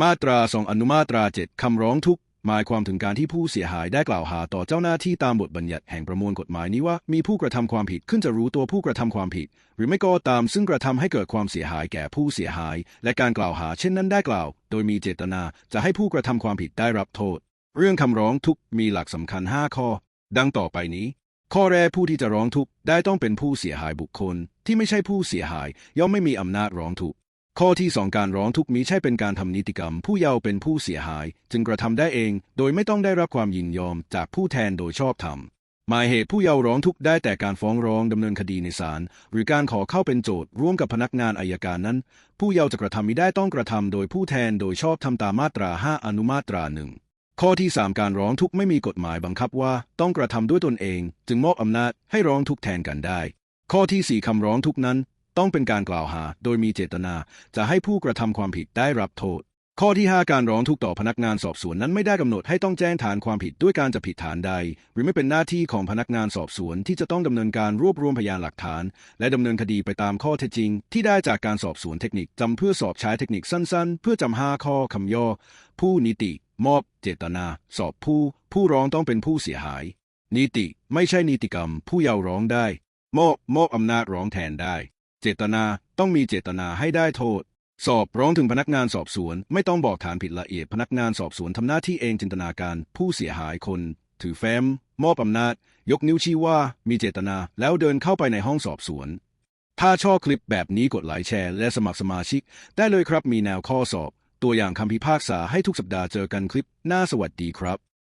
มาตราสองอนุมาตราเจ็ดคำร้องทุกข์หมายความถึงการที่ผู้เสียหายได้กล่าวหาต่อเจ้าหน้าที่ตามบทบัญญัติแห่งประมวลกฎหมายนี้ว่ามีผู้กระทำความผิดขึ้นจะรู้ตัวผู้กระทำความผิด หรือไม่ก็ตามซึ่งกระทำให้เกิดความเสียหายแก่ผู้เสียหาย และการกล่าวหาเช่นนั้นได้กล่าว โดยมีเจตนาจะให้ผู้กระทำความผิดได้รับโทษ เรื่องคำร้องทุกข์มีหลักสำคัญ 5 ข้อ ดังต่อไปนี้ ข้อแรกผู้ที่จะร้องทุกข์ได้ต้องเป็นผู้เสียหายบุคคล ที่ไม่ใช่ผู้เสียหาย ย่อมไม่มีอำนาจร้องทุก ข้อที่สองการร้องทุกข์มิใช่เป็นการทำนิติกรรม ผู้เยาว์เป็นผู้เสียหาย จึงกระทำได้เอง โดยไม่ต้องได้รับความยินยอมจากผู้แทนโดยชอบธรรมหมายเหตุผู้เยาว์ร้องทุกข์ได้แต่การฟ้องร้องดำเนินคดีในศาลหรือการขอเข้าเป็นโจทย์ร่วมกับพนักงานอายการนั้น ผู้เยาว์จะกระทำมิได้ต้องกระทำโดยผู้แทนโดยชอบธรรมตามมาตรา 5 อนุมาตราหนึ่งข้อที่ 3 การร้องทุกข์ไม่มีกฎหมายบังคับว่าต้องกระทำด้วยตนเอง จึงมอบอำนาจให้ร้องทุกข์แทนกันได้ ข้อที่ 4 คำร้องทุกข์นั้น ต้องเป็นการกล่าวหา โดยมีเจตนา จะให้ผู้กระทำความผิดได้รับโทษ ข้อที่ 5 การร้องทุกต่อพนักงานสอบสวนนั้นไม่ได้กำหนดให้ต้องแจ้งฐานความผิดด้วยการจะผิดฐานใด หรือไม่เป็นหน้าที่ของพนักงานสอบสวนที่จะต้องดำเนินการรวบรวมพยานหลักฐาน และดำเนินคดีไปตามข้อเท็จจริง ที่ได้จากการสอบสวนเทคนิคจำเพื่อสอบใช้เทคนิคสั้น ๆ เพื่อจำห้าข้อคำย่อ ผู้นิติ มอบ เจตนา สอบผู้ ผู้ร้องต้องเป็นผู้เสียหาย นิติ ไม่ใช่นิติกรรม ผู้เยาว์ร้องได้มอบมอบอำนาจร้องแทนได้ เจตนาต้องมีเจตนาให้ได้โทษ สอบร้องถึงพนักงานสอบสวน ไม่ต้องบอกฐานผิดละเอียดพนักงานสอบสวนทำหน้าที่เองจินตนาการผู้เสียหายคน ถือแฟ้มมอบอำนาจ ยกนิ้วชี้ว่ามีเจตนาแล้วเดินเข้าไปในห้องสอบสวน ถ้าชอบคลิปแบบนี้กดไลค์แชร์ และสมัครสมาชิก ได้เลยครับมีแนวข้อสอบ ตัวอย่างคำพิพากษาให้ทุกสัปดาห์เจอกันคลิปหน้าสวัสดีครับ